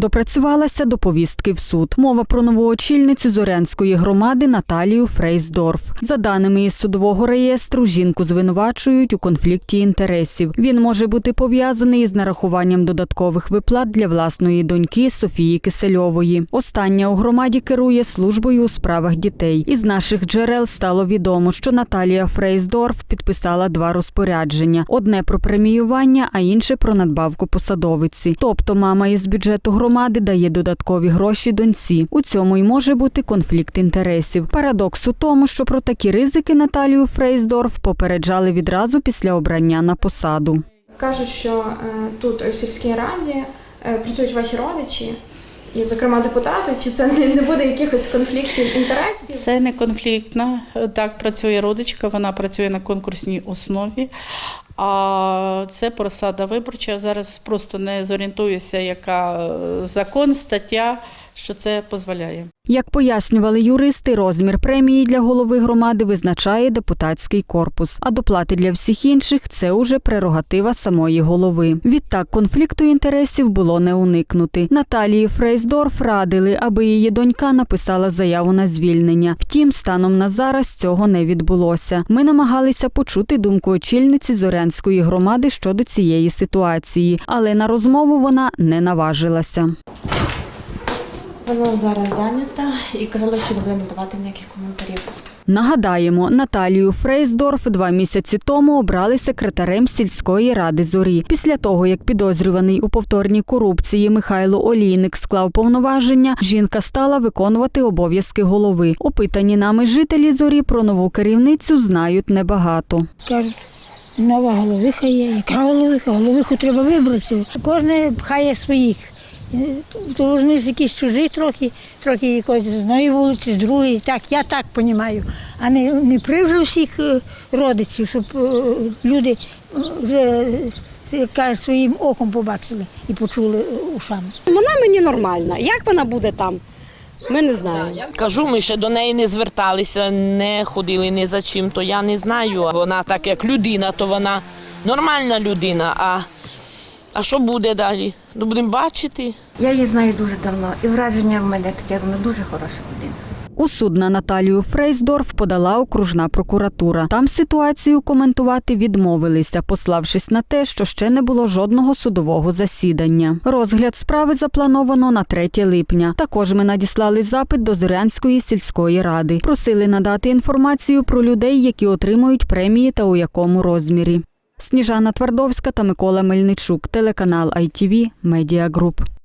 Допрацювалася до повістки в суд. Мова про нову очільницю Зорянської громади Наталію Фрейсдорф. За даними із судового реєстру, жінку звинувачують у конфлікті інтересів. Він може бути пов'язаний із нарахуванням додаткових виплат для власної доньки Софії Кисельової. Остання у громаді керує службою у справах дітей. Із наших джерел стало відомо, що Наталія Фрейсдорф підписала два розпорядження: одне про преміювання, а інше про надбавку посадовиці. Тобто мама із бюджету громади дає додаткові гроші доньці. У цьому й може бути конфлікт інтересів. Парадокс у тому, що про такі ризики Наталію Фрейсдорф попереджали відразу після обрання на посаду. Кажуть, що е, тут в сільській раді е, працюють ваші родичі, і, зокрема, депутати. Чи це не, не буде якихось конфліктів інтересів? Це не конфліктна. Так працює родичка, вона працює на конкурсній основі. А це посада виборча. Зараз просто не зорієнтуюся, яка е, закон, стаття, що це дозволяє. Як пояснювали юристи, розмір премії для голови громади визначає депутатський корпус, а доплати для всіх інших це уже прерогатива самої голови. Відтак конфлікту інтересів було не уникнути. Наталії Фрейсдорф радили, аби її донька написала заяву на звільнення. Втім, станом на зараз цього не відбулося. Ми намагалися почути думку очільниці Зорянської громади щодо цієї ситуації, але на розмову вона не наважилася. Вона зараз зайнята і казала, що не буде надавати ніяких коментарів. Нагадаємо, Наталію Фрейсдорф два місяці тому обрали секретарем сільської ради зорі. Після того, як підозрюваний у повторній корупції Михайло Олійник склав повноваження, жінка стала виконувати обов'язки голови. Опитані нами жителі зорі про нову керівницю знають небагато. Кажуть, нова головиха є. Яка головиха? Головиху треба вибрати. Кожен пхає своїх. Е, То візьми якісь чужі трохи, трохи якось з одної вулиці, з другої. Так, я так розумію. А не, не при вже всіх е, родичів, щоб е, люди вже каже, своїм оком побачили і почули ушами. Вона мені нормальна. Як вона буде там? Ми не знаємо. Кажу, ми ще до неї не зверталися, не ходили ні за чим, то я не знаю. Вона так як людина, то вона нормальна людина. А, а що буде далі? Ну, будемо бачити. Я її знаю дуже давно, і враження в мене таке, вона дуже хороша людина. У суд на Наталію Фрейсдорф подала окружна прокуратура. Там ситуацію коментувати відмовилися, пославшись на те, що ще не було жодного судового засідання. Розгляд справи заплановано на 3 липня. Також ми надіслали запит до Зорянської сільської ради. Просили надати інформацію про людей, які отримують премії та у якому розмірі. Сніжана Твардовська та Микола Мельничук, телеканал ITV, Group.